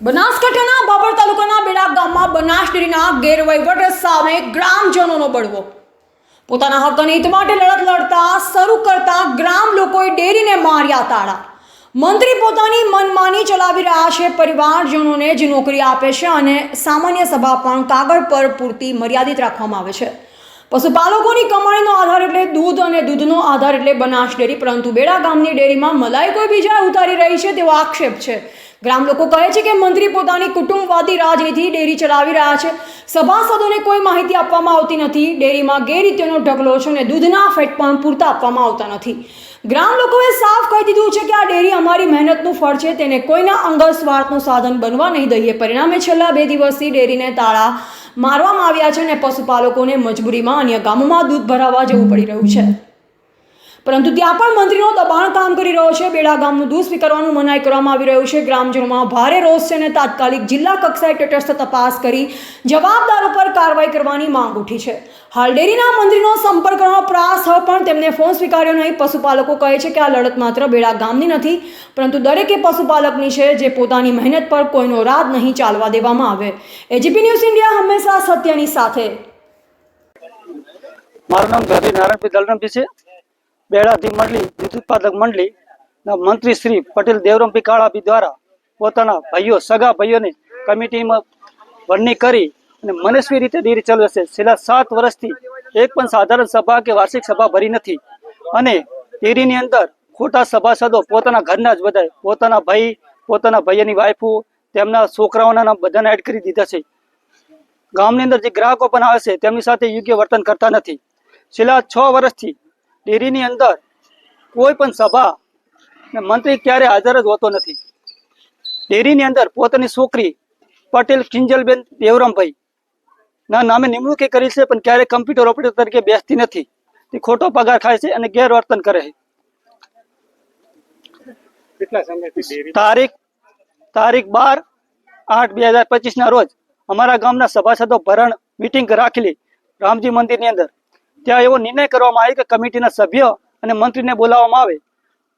બનાસકાંઠાના બાબર તાલુકાના બેડા ગામમાં બનાસ ડેરીના ગેરવહીવટ સામે ગ્રામજનોનો બળવો. પોતાના હક્કની હિત માટે લડત લડતા, શરૂ કરતા ગ્રામ લોકોએ ડેરીને માર્યા તાળા. મંત્રી પોતાની મનમાની ચલાવી રહ્યા છે, પરિવારજનોને જ નોકરી આપે છે અને સામાન્ય સભા પણ કાગળ પર પૂરતી મર્યાદિત રાખવામાં આવે છે. પશુપાલકોની કમાણીનો આધાર એટલે દૂધ અને દૂધનો આધાર એટલે બનાસ ડેરી. પરંતુ બેડા ગામની ડેરીમાં મલાઈ કોઈ બીજા ઉતારી રહી છે તેવો આક્ષેપ છે. ગ્રામ લોકો કહે છે કે મંત્રી પોતાની કુટુંબવાદી રાજનીતિ ડેરી ચલાવી રહ્યા છે. સભાસદોને કોઈ માહિતી આપવામાં આવતી નથી. ડેરીમાં ગેરરીતિઓનો ઢગલો છે અને દૂધના ફેટ પણ પૂરતા આપવામાં આવતા નથી. ગ્રામ લોકોએ સાફ કહી દીધું છે કે આ ડેરી અમારી મહેનતનું ફળ છે, તેને કોઈના અંગત સ્વાર્થનું સાધન બનવા નહીં દઈએ. પરિણામે છેલ્લા બે દિવસથી ડેરીને તાળા મારવામાં આવ્યા છે અને પશુપાલકોને મજબૂરીમાં અન્ય ગામોમાં દૂધ ભરાવવા જવું પડી રહ્યું છે. પરંતુ ત્યાં પણ મંત્રીનો દબાણ કામ કરી રહ્યો છે. બેડા ગામનું દૂધ સ્વીકારવાનું મનાઈ કરવામાં આવી રહ્યું છે. ગ્રામજનોમાં ભારે રોષ છે અને તાત્કાલિક જિલ્લા કક્ષાએ તટસ્થ તપાસ કરી જવાબદારો પર કાર્યવાહી કરવાની માંગ ઉઠી છે. હાલ ડેરીના મંત્રીનો સંપર્ક કરવાનો પ્રયાસ પણ તેમને ફોન સ્વીકાર્યો નહીં. પશુપાલકો કહે છે કે આ લડત માત્ર બેડા ગામની નથી, પરંતુ દરેકે પશુપાલકની છે જે પોતાની મહેનત પર કોઈનો રાત નહીં ચાલવા દેવામાં આવે. એજીપી ન્યૂઝ ઇન્ડિયા હંમેશા સત્યની સાથે. મારું નામ ધરી નારાયણભાઈ દલરામજી છે બેડાથી મંડળી દૂધ ઉત્પાદક મંડળી મંત્રી શ્રી પટેલ દેવરામભાઈ કાળાભી દ્વારા પોતાના ભાઈઓ, સગા ભાઈઓને કમિટીમાં વરણી કરી અને મનસ્વી રીતે ડેરી ચલાવે છે છેલ્લા સાત વર્ષથી એક પણ સાધારણ સભા કે વાર્ષિક સભા ભરી નથી. અને ડેરીની અંદર ખોટા સભાસદો પોતાના ઘરના જ બધાય, પોતાના ભાઈ, પોતાના ભાઈની વાઈફો, તેમના છોકરાઓના નામ બધાને એડ કરી દીધા છે. ગામની અંદર જે ગ્રાહકો પણ આવે છે, તેમની સાથે યોગ્ય વર્તન કરતા નથી. છેલ્લા છ વર્ષથી ડેરીની અંદર કોઈ પણ સભા ને મંત્રી ક્યારે હાજર જ હોતો નથી. ડેરીની અંદર પોતાની છોકરી પટેલ કિંજલબેન દેવરામભાઈ ના નામે નિમણૂક કરી છે પણ ક્યારેય કમ્પ્યુટર ઓપરેટર તરીકે બેસતી નથી. તે ખોટો પગાર ખાય છે અને ગેરવર્તન કરે છે. તારીખ તારીખ બાર આઠ બે હજાર પચીસ ના રોજ અમારા ગામના સભાસદો ભરણ મિટિંગ રાખેલી રામજી મંદિરની અંદર ત્યાં એવો નિર્ણય કરવામાં આવ્યો કે કમિટીના સભ્ય અને મંત્રીને બોલાવવામાં આવે.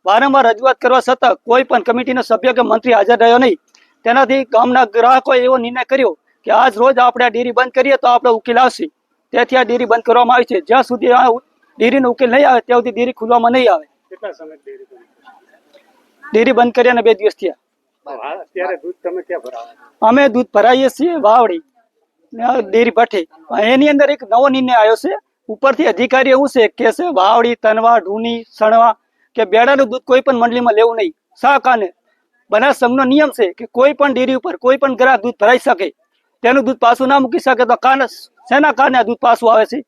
વારંવાર રજૂઆત કરવા છતાં કોઈ પણ કમિટીનો સભ્ય કે મંત્રી હાજર રહ્યો નહીં. તેનાથી ગામના ગ્રાહકોએ એવો નિર્ણય કર્યો કે આજ રોજ આપણે આ ડેરી બંધ કરીએ તો આપણે ઉકેલ આવશે. તેથી આ ડેરી બંધ કરવામાં આવી છે. જ્યાં સુધી આ ડેરીનો ઉકેલ નહીં આવે ત્યાં સુધી ડેરી ખુલવામાં નહીં આવે. ડેરી બંધ કરી? અને બે દિવસ થયા. અમે દૂધ ભરાઈએ છીએ વાવડી. ડેરી ભઠ્ઠી. એની અંદર એક નવો નિર્ણય આવ્યો છે ઉપરથી અધિકારી એવું છે કે છે વાવડી તનવા ઢૂની સણવા કે બેડાનું દૂધ કોઈ પણ મંડળીમાં લેવું નહીં. શા કાને બનાસ સંઘનો નિયમ છે કે કોઈ પણ ડેરી ઉપર કોઈ પણ ગ્રાહક દૂધ ભરાઈ શકે. તેનું દૂધ પાછું ના મૂકી શકે તો કારણે શેના કારણે આ દૂધ પાછું આવે છે?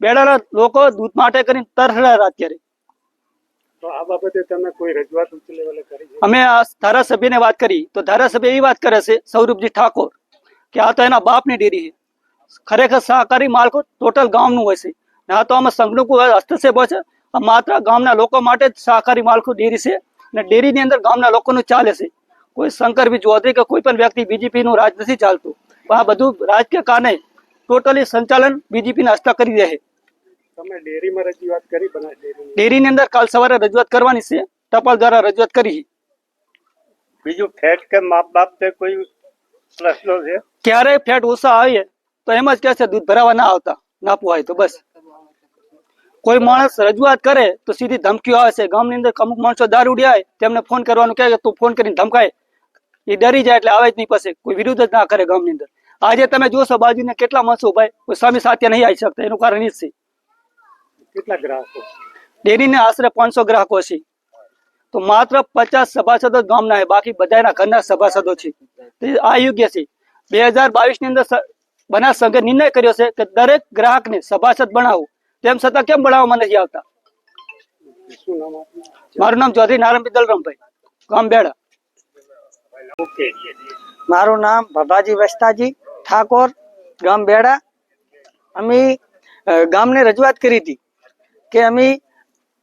બેડાના લોકો દૂધ માટે કરીને તરફડા અત્યારે. અમે આ ધારાસભ્યને વાત કરી તો ધારાસભ્ય એવી વાત કરે છે સૌરભજી ઠાકોર કે આ તો એના બાપની ડેરી છે. ખરેખર સહકારી માળખું ટોટલ ગામનું હોય છે. ના તો આમાં સંઘનું હસ્તક્ષેપ હોય છે માત્ર ગામના લોકો માટે જ સહકારી માળખું ડેરી છે અને ડેરીની અંદર ગામના લોકોનું ચાલે છે. કોઈ શંકરભાઈ ચૌધરી કે કોઈ પણ વ્યક્તિ બીજેપીનું રાજ નથી ચાલતું. પણ આ બધું રાજકીય કારણે ટોટલી સંચાલન બીજેપીને હસ્તા કરી રહે તમે ડેરીમાં રજૂઆત કરી ડેરીની અંદર? કાલ સવારે રજૂઆત કરવાની છે. ટપાલ દ્વારા રજૂઆત કરી બીજું ફેટ કે માપ બાપ કોઈ પ્રશ્નો છે? ક્યારે ફેટ ઓછા આવીએ તો એમ જ કહે છે દૂધ ભરાવા ના આવતા ના હોય તો બસ. કોઈ માણસ રજૂઆત કરે તો સીધી ધમકીઓ આવે છે. ગામની અંદર અમુક માણસો દારૂડી આવે તેમને ફોન કરવાનું કહે કે તું ફોન કરીને ધમકાય. એ ડરી જાય એટલે આવે જ નહીં પછી. કોઈ વિરુદ્ધ જ ના કરે ગામની અંદર. આજે તમે જોશો બાજુને કેટલા માણસો ભાઈ કોઈ સ્વામી સાથે નહીં આવી શકતા. એનું કારણ એ જ છે. કેટલા ગ્રાહકો? ડેરીને આશરે પાંચસો ગ્રાહકો છે. તો માત્ર પચાસ સભાસદો ગામના બાકી બધાના ઘરના સભાસદો છે. તે આ યોગ્ય છે. બે હજાર બાવીસની અંદર બનાસ સંઘે નિર્ણય કર્યો છે કે દરેક ગ્રાહકને સભાસદ બનાવવું તેમ છતાં કેમ બનાવવામાં નથી આવતા? મારું નામ ચૌધરી નારાયણ દલરામભાઈ ગામ બેડા મારું નામ ભભાજી વસ્તાજી ઠાકોર ગામ બેડા અમે ગામને રજૂઆત કરી હતી કે અમે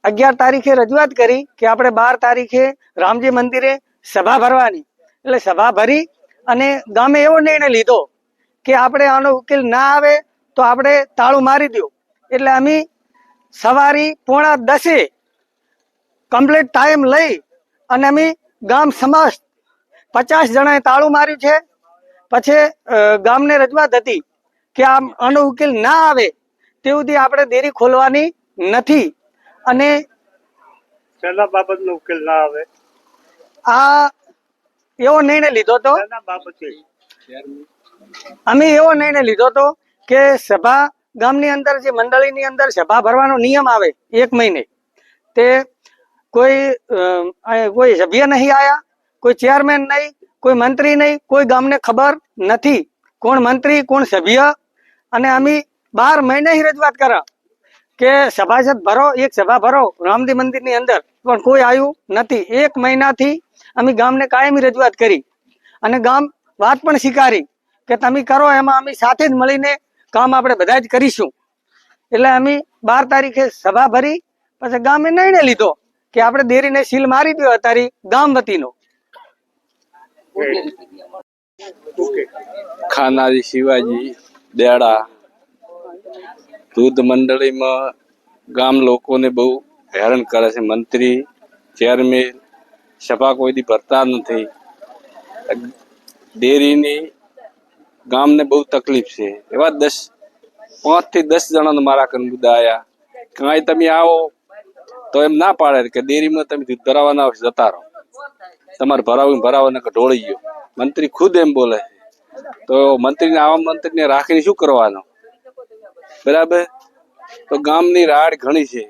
અગિયાર તારીખે રજૂઆત કરી કે આપણે બાર તારીખે રામજી મંદિરે સભા ભરવાની. એટલે સભા ભરી અને ગામે એવો નિર્ણય લીધો કે આપણે આનો ઉકેલ ના આવે તો આપણે તાળું મારી દો. એટલે અમે સવારી પોણા દસે કમ્પ્લીટ ટાઈમ લઈ અને અમે ગામ સમાજ પચાસ જણાએ તાળું માર્યું છે. પછી ગામને રજૂઆત હતી કે આમ આનો ઉકેલ ના આવે તે સુધી આપણે ડેરી ખોલવાની નથી અને શેના બાબતનો ઉકેલ ના આવે? આ એવો નિર્ણય લીધો હતો. બાબતે? અમે એવો નિર્ણય લીધો હતો કે સભા ગામની અંદર જે મંડળીની અંદર સભા ભરવાનો નિયમ આવે એક મહિને, તે કોઈ કોઈ સભ્ય નહીં આયા, કોઈ ચેરમેન નહીં, કોઈ મંત્રી નહીં, કોઈ ગામને ખબર નથી કોણ મંત્રી, કોણ સભ્ય. અને અમે બાર મહિને રજૂઆત કરા કે સભાસદ ભરો, એક સભા ભરો રામજી મંદિરની અંદર. પણ કોઈ આવ્યું નથી. એક મહિનાથી અમે ગામને કાયમી રજૂઆત કરી અને ગામ વાત પણ સ્વીકારી. કે તમે કરો એમાં અમે સાથે જ મળીને કામ આપણે બધા જ કરીશું. એટલે અમે બાર તારીખે સભા ભરી પછી ગામે નિર્ણય લીધો કે આપણે દેરીને સીલ મારી દો અત્યારે ગામ વતીનો ખાનારી શિવાજી દેડા દૂધ મંડળીમાં ગામ લોકોને બહુ હેરાન કરે છે. મંત્રી ચેરમેન સભા કોઈ દી ભરતા નથી. ડેરીની ગામને બહુ તકલીફ છે. એવા દસ પાંચથી દસ જણાને મારા કન મુદ્દા આવ્યા કાંઈ તમે આવો, તો એમ ના પાડે કે ડેરીમાં તમે દૂધ ભરાવાના આવશે જતા રહો. તમારે ભરાવું ભરાવાને કે ઢોળી ગયો. મંત્રી ખુદ એમ બોલે તો મંત્રીને, આવા મંત્રીને રાખીને શું કરવાનું? બરાબર? તો ગામની રાડ ઘણી છે.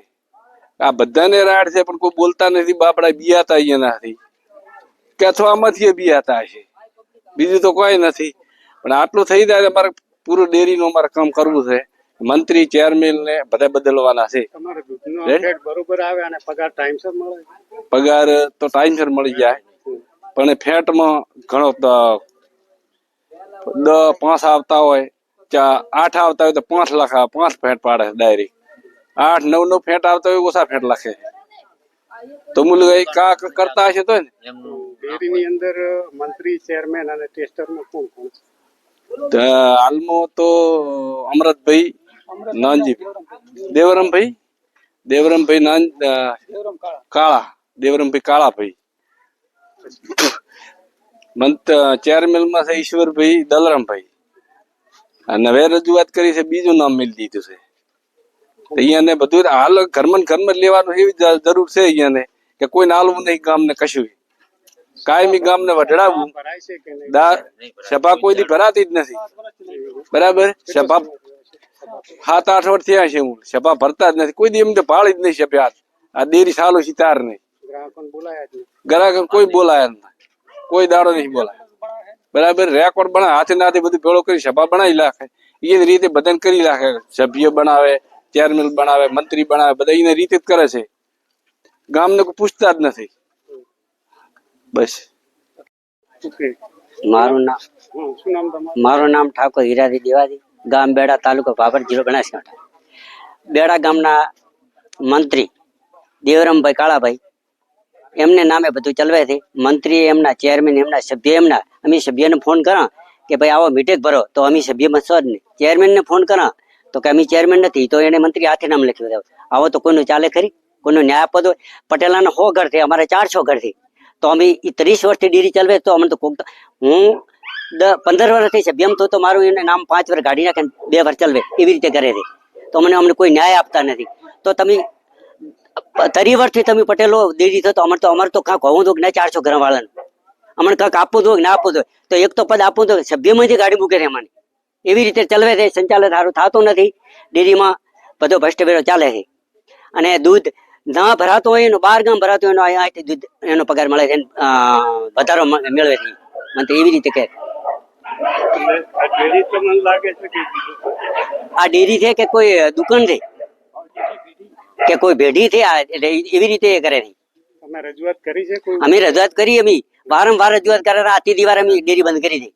આ બધાને રાડ છે, પણ કોઈ બોલતા નથી. બાપડા બિયાતા અહીંયા નથી કે અથવા આમાંથી બિયાતા છે બીજું તો કોઈ નથી. પણ આટલું થઈ જાય તો અમારે પૂરું ડેરીનું અમારે કામ કરવું છે. મંત્રી ચેરમેન ને બધા બદલવાના છે. બરોબર આવે અને પગાર ટાઈમસર મળે? પગાર તો ટાઈમસર મળી જાય. પણ ફેટમાં ઘણો દ- પાંચ આવતા હોય ચા આઠ આવતા હોય તો પાંચ લાખ આવે, પાંચ ફેટ પાડે ડાયરી આઠ નવ નવ ફેટ આવતા હોય ઓછા ફેટ લખે. તો મુલ કા કરતા હશે તો ને? ડેરીની અંદર મંત્રી ચેરમેન અને ટેસ્ટરમાં કોણ કોણ છે? હાલમાં તો અમરતભાઈ નાનજી દેવરમભાઈ દેવરમભાઈ નાન કાળા દેવરમભાઈ કાળાભાઈ મંત ચેરમેનમાં છે ઈશ્વરભાઈ દલરામભાઈ અને હવે રજૂઆત કરી છે, બીજું નામ મેળ દીધું છે. અહીંયા ને બધું હાલ ઘરમાં ને ઘરમાં લેવાનું એવી જરૂર છે અહીંયાને, કે કોઈ નાલવું નહીં ગામને કશું. કાયમી ગામને વઢડાવવું ભરાય છે કે નહીં? દા સભા કોઈ દી ભરાતી જ નથી. બરાબર? સભા સાત આઠ વર્ષ થયા છે હું. સભા ભરતા જ નથી. કોઈ દી એમ તો પાળી જ નહીં સભ્યા આ દેરી સાલો સિતાર નહીં ગ્રાહક કોઈ બોલાયા કોઈ દાડો નહીં બોલાય. બરાબર? રેકોર્ડ બના હાથે નાથે બધું ભેળો કરી સભા બનાવી નાખે. એ રીતે બધાને કરી નાખે. સભ્ય બનાવે ચેરમેન બનાવે મંત્રી બનાવે બધા એને રીતે જ કરે છે. ગામને કોઈ પૂછતા જ નથી. બસ. મારું નામ હા મારું નામ ઠાકોર હીરાજી દેવાજી ગામ બેડા તાલુકો ભાભર જિલ્લો બનાસકાંઠા. બેડા ગામના મંત્રી દેવરામભાઈ કાળાભાઈ એમને નામે બધું ચલવે છે. મંત્રી એમના ચેરમેન એમના સભ્ય એમના અમે સભ્યને ફોન કરા કે ભાઈ આવો મીટેક ભરો તો અમે સભ્યમાં જ નહીં. ચેરમેનને ફોન કરા તો કે અમે ચેરમેન નથી તો એને મંત્રી હાથે નામ લખી દેવું આવો તો કોઈનું ચાલે ખરી? કોઈનું ન્યાય હોય તો પટેલાના સો ઘર છે અમારે ચારસો ઘર છે તો અમે ત્રીસ વર્ષથી ડેરી ચલવે તો અમને તો કોક હું પંદર વર્ષથી છે. બેમ તો મારું એને નામ પાંચ વર્ષ ગાડી નાખે બે વર્ષ ચલવે એવી રીતે કરે છે. તો મને અમને કોઈ ન્યાય આપતા નથી. તો તમે તરી વર્ષથી તમે પટેલો દેરી થતો અમારે તો અમારે તો કાંક હોવું તો ના ચારસો ઘરવાળાને અમને કાંક આપવું તો ના આપવું તો તો એક તો પદ આપવું તો સભ્યમાંથી ગાડી મૂકે છે અમને એવી રીતે ચલવે છે. સંચાલન સારું થતું નથી. ડેરીમાં બધો ભ્રષ્ટભેરો ચાલે છે. અને દૂધ ના ભરાતો હોય એનો બાર ગામ ભરાતો હોય એનો અહીંયાથી દૂધ એનો પગાર મળે છે વધારો મેળવે છે. મને તો એવી રીતે કહે. આ ડેરી છે કે કોઈ દુકાન છે? કે કોઈ ભેઢી છે? એવી રીતે એ કરે છે. રજૂઆત કરી છે અમે રજૂઆત કરી અમે. વારંવાર રજૂઆત કરે આ ત્રીજી વાર અમે ડેરી બંધ કરી દઈ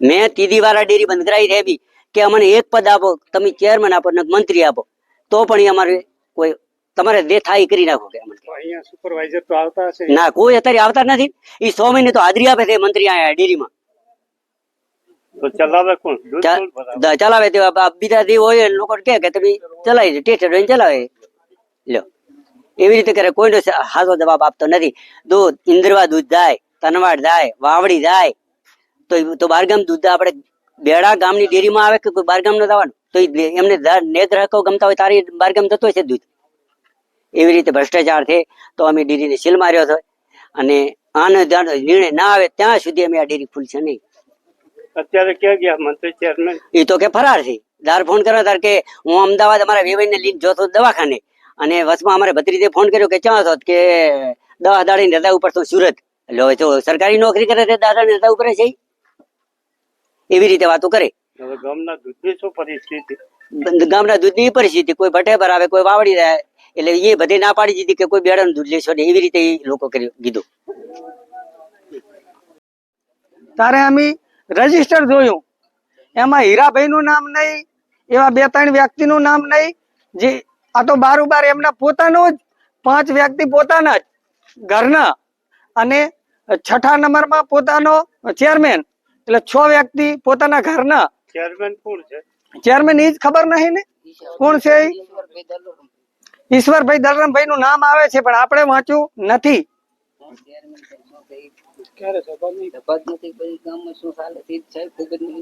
મેં ત્રીજી વાર આ ડેરી બંધ કરાવી છે કે અમને એક પદ આપો તમે ચેરમેન આપો ને મંત્રી આપો. તો પણ એ અમારે કોઈ તમારે જે થાય એ કરી નાખો કે અમને તો અહીંયા સુપરવાઇઝર તો આવતા હશે. ના કોઈ અત્યારે આવતા જ નથી. એ સો મહિને તો હાજરી આપે છે મંત્રી અહીંયા ડેરીમાં. તો ચલાવે કોણ? દૂધ ચા- કોણ ભરાવે? દ- ચલાવે તે આ બીજા જે હોય એ લોકો કે કે તમે ચલાવી દે ટેસ્ટ જોઈને ચલાવે. લ્યો. એવી રીતે કરે કોઈનો સ- હાચો જવાબ આપતો નથી. દૂધ ઇન્દ્રવા દૂધ જાય તનવાડ જાય વાવડી જાય. તો ઈ તો બારગામ દૂધ આપણે બેડા ગામની ડેરીમાં આવે કે કોઈ બારગામ ન જવાનું તો ઈ એમને જા- નેત્ર હકો ગમતા હોય તારી બારગામ જતો હશે દૂધ. એવી રીતે ભ્રષ્ટાચાર છે તો અમે ડેરીને સીલ માર્યો છે. અને આનો નિર્ણય ના આવે ત્યાં સુધી અમે આ ડેરી ખુલશે નહીં. અત્યારે ક્યાં ગયા મંત્રી ચેરમેન એ તો કે ફરાર છે. દાર ફોન કર્યો તાર કે હું અમદાવાદ અમારા વેવાઈને લઈને જોતો દવાખાને. અને વચમાં અમારે ભત્રીજે ફોન કર્યો કે ક્યાં છો? કે દવા દાડી રજા ઉપર તો સુરત. એટલે હવે તો સરકારી નોકરી કરે છે દાદાની રજા ઉપર છે. એવી રીતે વાતો કરે. ગામના દૂધની શું પરિસ્થિતિ? ગામના દૂધની પરિસ્થિતિ. કોઈ ભટ્ટે પર આવે કોઈ વાવડી જાય એટલે એ બધે ના પાડી દીધી કે કોઈ બેડાનું દૂધ લેશો ને એવી રીતે એ લોકો કર્યું કીધું. તારે અમે રજિસ્ટર જોયું. એમાં હીરાભાઈ નું નામ નહીં એવા બે ત્રણ વ્યક્તિ નું નામ નહીં જે આ તો બારોબાર એમના પોતાનો જ પાંચ વ્યક્તિ પોતાના જ ઘરના. અને છઠ્ઠા નંબરમાં પોતાનો ચેરમેન એટલે છ વ્યક્તિ પોતાના ઘરના. ચેરમેન કોણ છે? ચેરમેન એ જ ખબર નહીં ને? કોણ છે? ઈશ્વરભાઈ દલરામભાઈ નું નામ આવે છે પણ આપણે વાંચ્યું નથી.